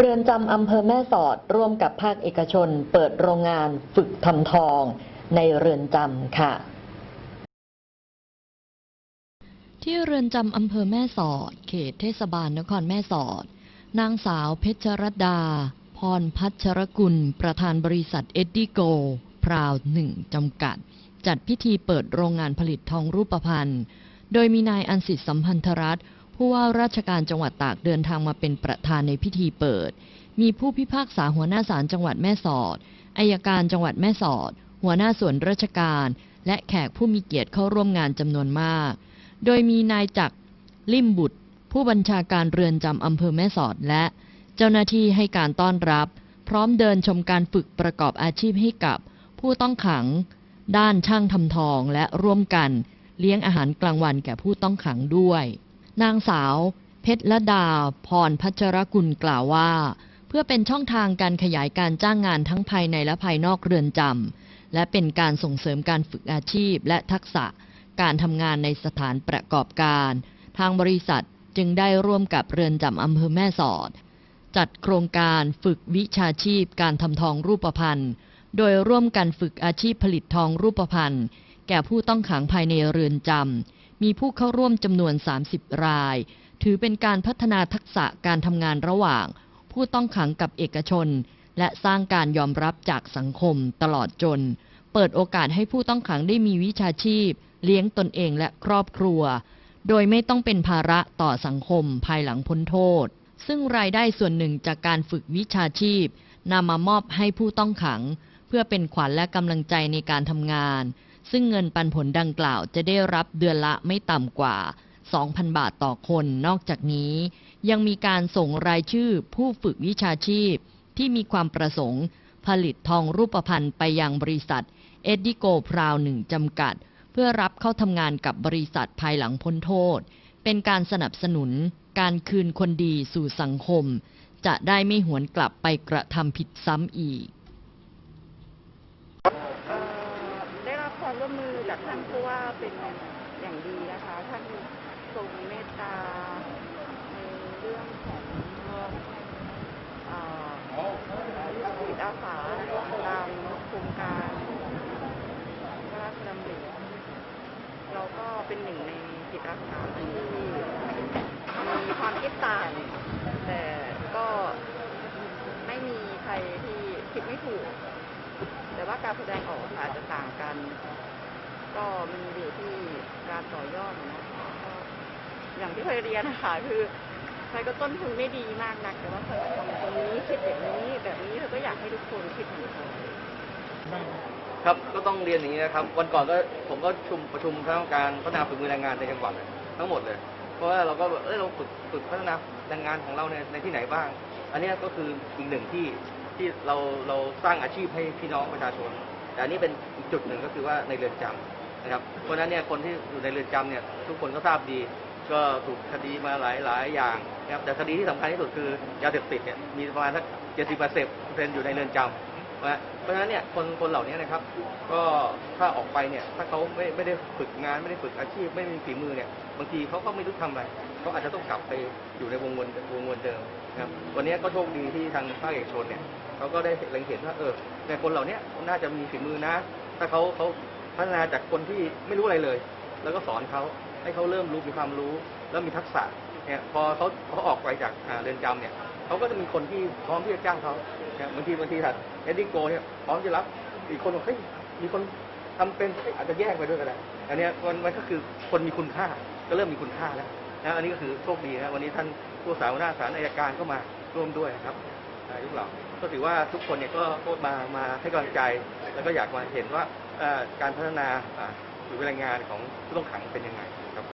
เรือนจำอำเภอแม่สอดร่วมกับภาคเอกชน เปิดโรงงานฝึกทำทองในเรือนจำค่ะ ที่เรือนจำอำเภอแม่สอด เขตเทศบาลนครแม่สอด นางสาวเพชรรัตดา พรพัชรกุล ประธานบริษัทเอ็ดดี้โก พราวหนึ่งจำกัด จัดพิธีเปิดโรงงานผลิตทองรูปพรรณโดยมีนายอันสิทธิสัมพันธรัตน์ ผู้ว่าราชการจังหวัดตากเดินทางมาเป็นประธานในพิธีเปิด มีผู้พิพากษาหัวหน้าศาลจังหวัดแม่สอด อายการจังหวัดแม่สอด หัวหน้าส่วนราชการ และแขกผู้มีเกียรติเข้าร่วมงานจำนวนมาก โดยมีนายจักรลิมบุตร ผู้บัญชาการเรือนจำอำเภอแม่สอดและ เจ้าหน้าที่ให้การต้อนรับ พร้อมเดินชมการฝึกประกอบอาชีพให้กับ ผู้ต้องขัง ด้านช่างทำทองและร่วมกัน เลี้ยงอาหารกลางวันแก่ผู้ต้องขังด้วย นางสาว เพชรละดา พรพัชรกุลกล่าวว่า เพื่อเป็นช่องทางการขยายการจ้างงานทั้งภายในและภายนอกเรือนจำและเป็นการส่งเสริมการฝึกอาชีพและทักษะการทำงานในสถานประกอบการ ทางบริษัทจึงได้ร่วมกับเรือนจำอำเภอแม่สอด จัดโครงการฝึกวิชาชีพการทำทองรูปพรรณโดยร่วมกันฝึกอาชีพผลิตทองรูปพรรณแก่ผู้ต้องขังภายในเรือนจำ มีผู้เข้าร่วมจำนวน 30 ราย ถือเป็นการพัฒนาทักษะการทำงานระหว่าง ผู้ต้องขังกับเอกชน และสร้างการยอมรับจากสังคมตลอดจน เปิดโอกาสให้ผู้ต้องขังได้มีวิชาชีพ เลี้ยงตนเองและครอบครัว โดยไม่ต้องเป็นภาระต่อสังคมภายหลังพ้นโทษ ซึ่งรายได้ส่วนหนึ่งจากการฝึกวิชาชีพนำมามอบให้ผู้ต้องขัง เพื่อเป็นขวัญและกำลังใจในการทำงาน ซึ่งเงินปันผลดังกล่าวจะได้รับเดือนละไม่ต่ำกว่า 2,000 บาทต่อคน นอกจากนี้ ยังมีการส่งรายชื่อผู้ฝึกวิชาชีพ ที่มีความประสงค์ ผลิตทองรูปพรรณไปยังบริษัทเอ็ดดิโกพราวหนึ่งจำกัด เพื่อรับเข้าทำงานกับบริษัทภายหลังพ้นโทษ เป็นการสนับสนุน การคืนคนดีสู่สังคม จะได้ไม่หวนกลับไปกระทำผิดซ้ำอีก เอ่อได้รับ ความร่วมมือจากท่านผู้ว่าเป็นอย่างดีนะคะท่านทรงเมตตาในเรื่องของเอ่อจิตอาสาตามโครงการพระราชดำริเราก็เป็นหนึ่งในจิตอาสาที่มีความคิดต่าง แต่ก็ไม่มีใครที่คิดไม่ถูก แต่ว่าการแสดงออกอาจจะต่างกัน ก็มันอยู่ที่การต่อยอดนะก็อย่างที่เคยเรียนนะคะคือใครก็ต้นทุนไม่ดีมากนัก แต่ว่าเธอทำตรงนี้คิดแบบนี้แบบนี้เธอก็อยากให้ทุกคนคิดเหมือนเธอครับก็ต้องเรียนอย่างนี้นะครับ วันก่อนก็ผมก็ชุมประชุมคณะกรรมการพัฒนาฝีมือแรงงานในจังหวัดทั้งหมดเลย เพราะว่าเราก็เออเราฝึกฝึกพัฒนาแรงงานของเราในในที่ไหนบ้าง อันนี้ก็คืออีกหนึ่งที่ ที่เราเราสร้างอาชีพให้พี่น้องประชาชน แต่อันนี้เป็นอีกจุดหนึ่งก็คือว่าในเรือนจำนะครับ เพราะฉะนั้นเนี่ยคนที่อยู่ในเรือนจำเนี่ยทุกคนก็ทราบดี ก็ถูกคดีมาหลายหลายอย่างนะครับแต่คดีที่สำคัญที่สุดคือยาเสพติดเนี่ยมีประมาณสักเจ็ดสิบเปอร์เซ็นต์อยู่ในเรือนจำ นะเพราะฉะนั้นเนี่ยคนคนเหล่านี้นะครับ ก็ถ้าออกไปเนี่ย ถ้าเขาไม่ไม่ได้ฝึกงานไม่ได้ฝึกอาชีพไม่มีฝีมือเนี่ยบางทีเขาก็ไม่รู้ทำอะไรเขาอาจจะต้องกลับไปอยู่ในวงวนวงวนเดิมนะครับวันนี้ก็โชคดีที่ทางภาคเอกชนเนี่ยเขาก็ได้เล็งเห็นว่าเออในคนเหล่านี้น่าจะมีฝีมือนะ ถ้าเขาเขาพัฒนาจากคนที่ไม่รู้อะไรเลย แล้วก็สอนเขาให้เขาเริ่มรู้มีความรู้ แล้วมีทักษะเนี่ยพอเขาเขาออกไปจากเรือนจำเนี่ย เขาก็จะมีคนที่พร้อมที่จะจ้างเขาบางทีบางทีถ้าเอ็ดดี้โกเนี่ยพร้อมจะรับอีกคนบอกเฮ้ยมีคนทำเป็นเฮ้ยอาจจะแยกไปด้วยก็ได้อันเนี้ยมันมันก็คือคนมีคุณค่าก็เริ่มมีคุณค่าแล้วนะอันนี้ก็คือโชคดีนะวันนี้ท่านผู้สาวหน้าศาลอายการก็มาร่วมด้วยนะครับอ่ายุคเราก็ถือว่าทุกคนเนี่ยก็ก็มามาให้กำลังใจ แล้วก็อยากมาเห็นว่าเอ่อการพัฒนาอ่าหรือแรงงานของผู้ต้องขังเป็นยังไง